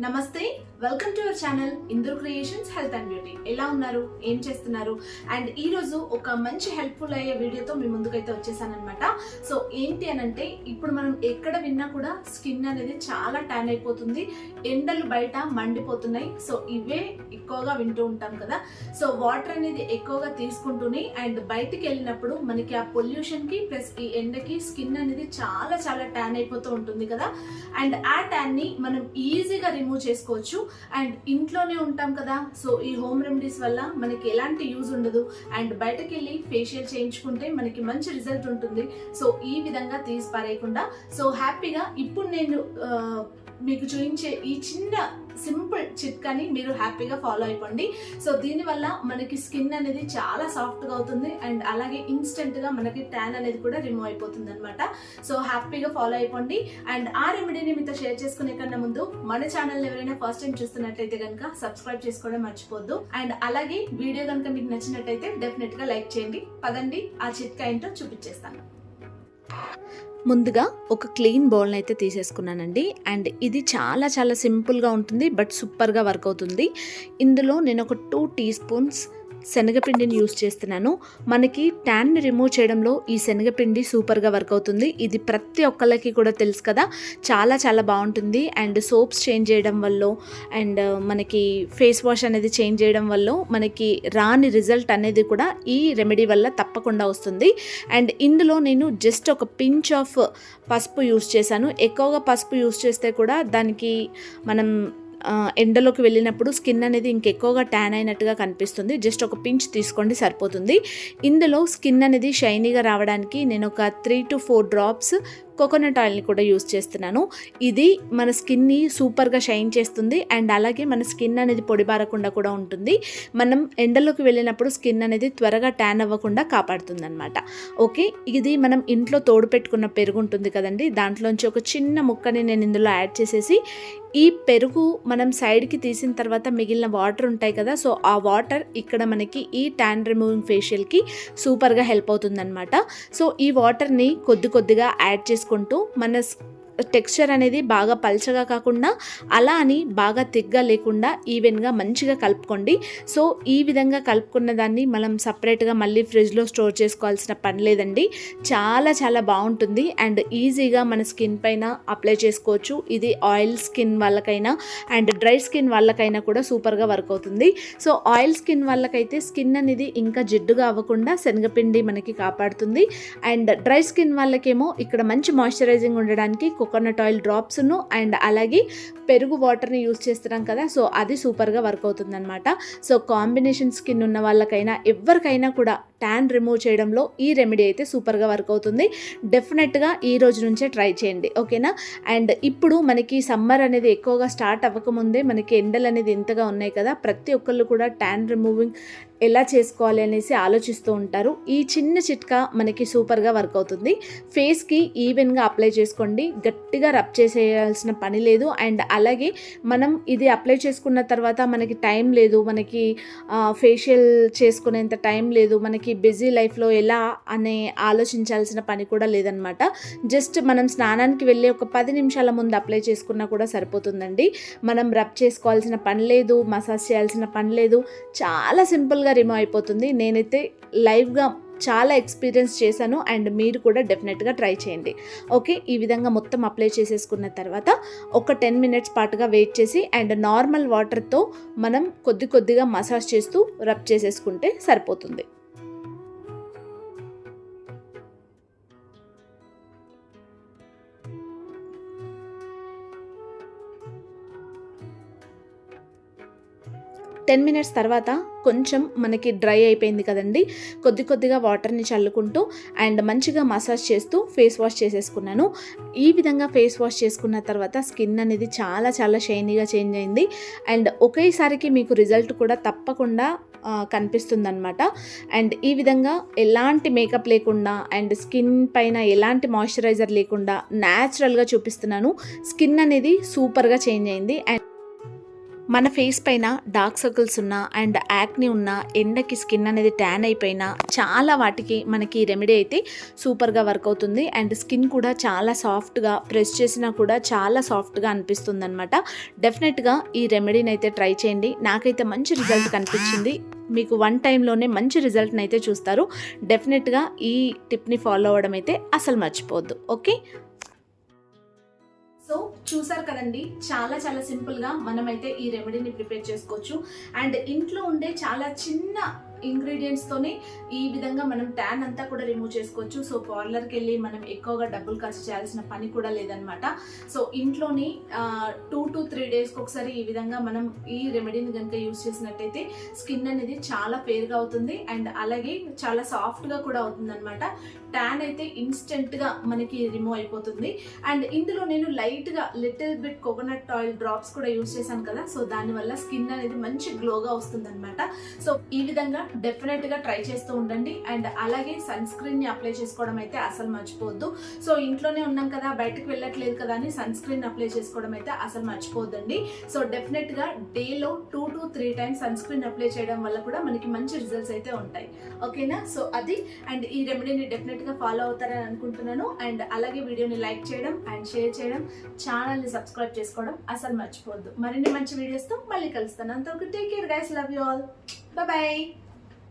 నమస్తే Welcome to our channel Indur creations health and beauty ఎలా ఉన్నారు? ఏం చేస్తున్నారు? అండ్ ఈ రోజు ఒక మంచి హెల్ప్ఫుల్ అయ్యే వీడియోతో మీ ముందుకైతే వచ్చేసానమాట సో ఏంటి అని అంటే ఇప్పుడు మనం ఎక్కడ విన్నా కూడా స్కిన్ అనేది చాలా ట్యాన్ అయిపోతుంది. ఎండలు బయట మండిపోతున్నాయి. సో ఇవే ఎక్కువగా వింటూ ఉంటాం కదా. సో వాటర్ అనేది ఎక్కువగా తీసుకుంటూనే అండ్ బయటికి వెళ్ళినప్పుడు మనకి ఆ పొల్యూషన్కి ప్లస్ ఈ ఎండకి స్కిన్ అనేది చాలా చాలా ట్యాన్ అయిపోతూ ఉంటుంది కదా. అండ్ ఆ ట్యాన్ని మనం ఈజీగా రిమూవ్ చేసుకోవచ్చు. అండ్ ఇంట్లోనే ఉంటాం కదా. సో ఈ హోమ్ రెమెడీస్ వల్ల మనకి ఎలాంటి యూజ్ ఉండదు. అండ్ బయటకు వెళ్ళి ఫేషియల్ చేయించుకుంటే మనకి మంచి రిజల్ట్ ఉంటుంది. సో ఈ విధంగా తీసి పారేయకుండా. సో హ్యాపీగా ఇప్పుడు నేను మీకు చూపించే ఈ చిన్న సింపుల్ చిట్కాని మీరు హ్యాపీగా ఫాలో అయిపోండి. సో దీనివల్ల మనకి స్కిన్ అనేది చాలా సాఫ్ట్గా అవుతుంది అండ్ అలాగే ఇన్స్టెంట్గా మనకి ట్యాన్ అనేది కూడా రిమూవ్ అయిపోతుంది అనమాట సో హ్యాపీగా ఫాలో అయిపోండి. అండ్ ఆ రెమెడీని మీతో షేర్ చేసుకునే కన్నా ముందు మన ఛానల్ ఎవరైనా ఫస్ట్ టైం చూస్తున్నట్లయితే కనుక సబ్స్క్రైబ్ చేసుకోవడం మర్చిపోద్దు. అండ్ అలాగే వీడియో కనుక మీకు నచ్చినట్టయితే డెఫినెట్గా లైక్ చేయండి. పదండి ఆ చిట్కా ఏంటో చూపించేస్తాను. ముందుగా ఒక క్లీన్ బౌల్ని అయితే తీసేసుకున్నానండి. అండ్ ఇది చాలా చాలా సింపుల్గా ఉంటుంది బట్ సూపర్గా వర్క్ అవుతుంది. ఇందులో నేను ఒక టూ టీ స్పూన్స్ శనగపిండిని యూస్ చేస్తున్నాను. మనకి ట్యాన్ని రిమూవ్ చేయడంలో ఈ శనగపిండి సూపర్గా వర్క్ అవుతుంది. ఇది ప్రతి ఒక్కళ్ళకి కూడా తెలుసు కదా చాలా చాలా బాగుంటుంది. అండ్ సోప్స్ చేంజ్ చేయడం వల్ల అండ్ మనకి ఫేస్ వాష్ అనేది చేంజ్ చేయడం వల్ల మనకి రాని రిజల్ట్ అనేది కూడా ఈ రెమెడీ వల్ల తప్పకుండా వస్తుంది. అండ్ ఇందులో నేను జస్ట్ ఒక పించ్ ఆఫ్ పసుపు యూస్ చేశాను. ఎక్కువగా పసుపు యూస్ చేస్తే కూడా దానికి మనం ఎండలోకి వెళ్ళినప్పుడు స్కిన్ అనేది ఇంకెక్కువగా ట్యాన్ అయినట్టుగా కనిపిస్తుంది. జస్ట్ ఒక పించ్ తీసుకోండి సరిపోతుంది. ఇందులో స్కిన్ అనేది షైనీగా రావడానికి నేను ఒక three to four drops coconut ఆయిల్ని కూడా యూస్ చేస్తున్నాను. ఇది మన స్కిన్ని సూపర్గా షైన్ చేస్తుంది. అండ్ అలాగే మన స్కిన్ అనేది పొడిబారకుండా కూడా ఉంటుంది. మనం ఎండలోకి వెళ్ళినప్పుడు స్కిన్ అనేది త్వరగా ట్యాన్ అవ్వకుండా కాపాడుతుంది అనమాట ఓకే? ఇది మనం ఇంట్లో తోడు పెట్టుకున్న పెరుగు ఉంటుంది కదండి. దాంట్లోంచి ఒక చిన్న ముక్కని నేను ఇందులో యాడ్ చేసేసి ఈ పెరుగు మనం సైడ్కి తీసిన తర్వాత మిగిలిన వాటర్ ఉంటాయి కదా సో ఆ వాటర్ ఇక్కడ మనకి ఈ ట్యాన్ రిమూవింగ్ ఫేషియల్కి సూపర్గా హెల్ప్ అవుతుందన్నమాట. సో ఈ వాటర్ని కొద్ది కొద్దిగా యాడ్ చేసుకుంటూ మన టెక్స్చర్ అనేది బాగా పల్చగా కాకుండా అలా అని బాగా తిగ్గా లేకుండా ఈవెన్గా మంచిగా కలుపుకోండి. సో ఈ విధంగా కలుపుకున్న దాన్ని మనం సపరేట్గా మళ్ళీ ఫ్రిడ్జ్లో స్టోర్ చేసుకోవాల్సిన పని లేదండి. చాలా చాలా బాగుంటుంది. అండ్ ఈజీగా మన స్కిన్ పైన అప్లై చేసుకోవచ్చు. ఇది ఆయిల్ స్కిన్ వాళ్ళకైనా అండ్ డ్రై స్కిన్ వాళ్ళకైనా కూడా సూపర్గా వర్క్ అవుతుంది. సో ఆయిల్ స్కిన్ వాళ్ళకైతే స్కిన్ అనేది ఇంకా జిడ్డుగా అవ్వకుండా శనగపిండి మనకి కాపాడుతుంది. అండ్ డ్రై స్కిన్ వాళ్ళకేమో ఇక్కడ మంచి మాయిశ్చరైజింగ్ ఉండడానికి కోకోనట్ ఆయిల్ డ్రాప్స్ను అండ్ అలాగే పెరుగు వాటర్ని యూస్ చేస్తున్నాం కదా సో అది సూపర్గా వర్క్ అవుతుందన్నమాట. సో కాంబినేషన్ స్కిన్ ఉన్న వాళ్ళకైనా ఎవరికైనా కూడా ట్యాన్ రిమూవ్ చేయడంలో ఈ రెమెడీ అయితే సూపర్గా వర్క్ అవుతుంది. డెఫినెట్గా ఈ రోజు నుంచే ట్రై చేయండి. ఓకేనా అండ్ ఇప్పుడు మనకి సమ్మర్ అనేది ఎక్కువగా స్టార్ట్ అవ్వకముందే మనకి ఎండలు అనేది ఇంతగా ఉన్నాయి కదా ప్రతి ఒక్కళ్ళు కూడా ట్యాన్ రిమూవింగ్ ఎలా చేసుకోవాలి అనేసి ఆలోచిస్తూ ఉంటారు. ఈ చిన్న చిట్కా మనకి సూపర్గా వర్క్ అవుతుంది. ఫేస్కి ఈవెన్గా అప్లై చేసుకోండి. గట్టిగా రబ్ చేసేయాల్సిన పని లేదు. అండ్ అలాగే మనం ఇది అప్లై చేసుకున్న తర్వాత మనకి టైం లేదు. మనకి ఫేషియల్ చేసుకునేంత టైం లేదు. మనకి బిజీ లైఫ్లో ఎలా అనే ఆలోచించాల్సిన పని కూడా లేదనమాట. జస్ట్ మనం స్నానానికి వెళ్ళి ఒక పది నిమిషాల ముందు అప్లై చేసుకున్నా కూడా సరిపోతుందండి. మనం రబ్ చేసుకోవాల్సిన పని లేదు మసాజ్ చేయాల్సిన పని లేదు. చాలా సింపుల్గా రిమూవ్ అయిపోతుంది. నేనైతే లైవ్గా చాలా ఎక్స్పీరియన్స్ చేశాను అండ్ మీరు కూడా డెఫినెట్గా ట్రై చేయండి. ఓకే ఈ విధంగా మొత్తం అప్లై చేసేసుకున్న తర్వాత ఒక టెన్ మినిట్స్ పాటుగా వెయిట్ చేసి అండ్ నార్మల్ వాటర్తో మనం కొద్ది కొద్దిగా మసాజ్ చేస్తూ రబ్ చేసేసుకుంటే సరిపోతుంది. టెన్ మినిట్స్ తర్వాత కొంచెం మనకి డ్రై అయిపోయింది కదండి. కొద్ది కొద్దిగా వాటర్ని చల్లుకుంటూ అండ్ మంచిగా మసాజ్ చేస్తూ ఫేస్ వాష్ చేసేసుకున్నాను. ఈ విధంగా ఫేస్ వాష్ చేసుకున్న తర్వాత స్కిన్ అనేది చాలా చాలా షైనీగా చేంజ్ అయింది. అండ్ ఒకేసారికి మీకు రిజల్ట్ కూడా తప్పకుండా కనిపిస్తుందన్నమాట. అండ్ ఈ విధంగా ఎలాంటి మేకప్ లేకుండా అండ్ స్కిన్ పైన ఎలాంటి మాయిశ్చరైజర్ లేకుండా న్యాచురల్గా చూపిస్తున్నాను. స్కిన్ అనేది సూపర్గా చేంజ్ అయింది. అండ్ మన ఫేస్ పైన డార్క్ సర్కిల్స్ ఉన్న అండ్ యాక్ని ఉన్న ఎండకి స్కిన్ అనేది ట్యాన్ అయిపోయినా చాలా వాటికి మనకి రెమెడీ అయితే సూపర్గా వర్క్ అవుతుంది. అండ్ స్కిన్ కూడా చాలా సాఫ్ట్గా ప్రెస్ చేసినా కూడా చాలా సాఫ్ట్గా అనిపిస్తుంది అనమాట డెఫినెట్గా ఈ రెమెడీని అయితే ట్రై చేయండి. నాకైతే మంచి రిజల్ట్ కనిపించింది. మీకు వన్ టైంలోనే మంచి రిజల్ట్ని అయితే చూస్తారు. డెఫినెట్గా ఈ టిప్ని ఫాలో అవ్వడం అయితే అసలు మర్చిపోవద్దు. ఓకే? సో చూసారు కదండి చాలా చాలా సింపుల్గా మనమైతే ఈ రెమెడీని ప్రిపేర్ చేసుకోవచ్చు. అండ్ ఇంట్లో ఉండే చాలా చిన్న ఇంగ్రీడియంట్స్తోనే ఈ విధంగా మనం ట్యాన్ అంతా కూడా రిమూవ్ చేసుకోవచ్చు. సో పార్లర్కి వెళ్ళి మనం ఎక్కువగా డబ్బులు ఖర్చు చేయాల్సిన పని కూడా లేదనమాట సో ఇంట్లోని టూ టు త్రీ డేస్కి ఒకసారి ఈ విధంగా మనం ఈ రెమెడీని కనుక యూస్ చేసినట్టయితే స్కిన్ అనేది చాలా ఫేర్గా అవుతుంది. అండ్ అలాగే చాలా సాఫ్ట్గా కూడా అవుతుంది అనమాట ట్యాన్ అయితే ఇన్స్టెంట్గా మనకి రిమూవ్ అయిపోతుంది. అండ్ ఇందులో నేను లైట్గా little bit coconut oil drops కూడా యూస్ చేశాను కదా. సో దానివల్ల స్కిన్ అనేది మంచి గ్లోగా వస్తుంది అనమాట సో ఈ విధంగా డెఫినెట్గా ట్రై చేస్తూ ఉండండి. అండ్ అలాగే సన్ స్క్రీన్ని అప్లై చేసుకోవడం అయితే అసలు మర్చిపోవద్దు. సో ఇంట్లోనే ఉన్నాం కదా బయటకు వెళ్ళట్లేదు కదా అని సన్ స్క్రీన్ అప్లై చేసుకోవడం అయితే అసలు మర్చిపోద్దండి సో డెఫినెట్గా డేలో two to three times sunscreen apply చేయడం వల్ల కూడా మనకి మంచి రిజల్ట్స్ అయితే ఉంటాయి. ఓకేనా? సో అది. అండ్ ఈ రెమెడీని డెఫినెట్గా ఫాలో అవుతారని అనుకుంటున్నాను. అండ్ అలాగే వీడియోని లైక్ చేయడం అండ్ షేర్ చేయడం ఛానల్ని సబ్స్క్రైబ్ చేసుకోవడం అసలు మర్చిపోవద్దు. మరిన్ని మంచి వీడియోస్తో మళ్ళీ కలుస్తాను. అంతవరకు take care guys love you all. Bye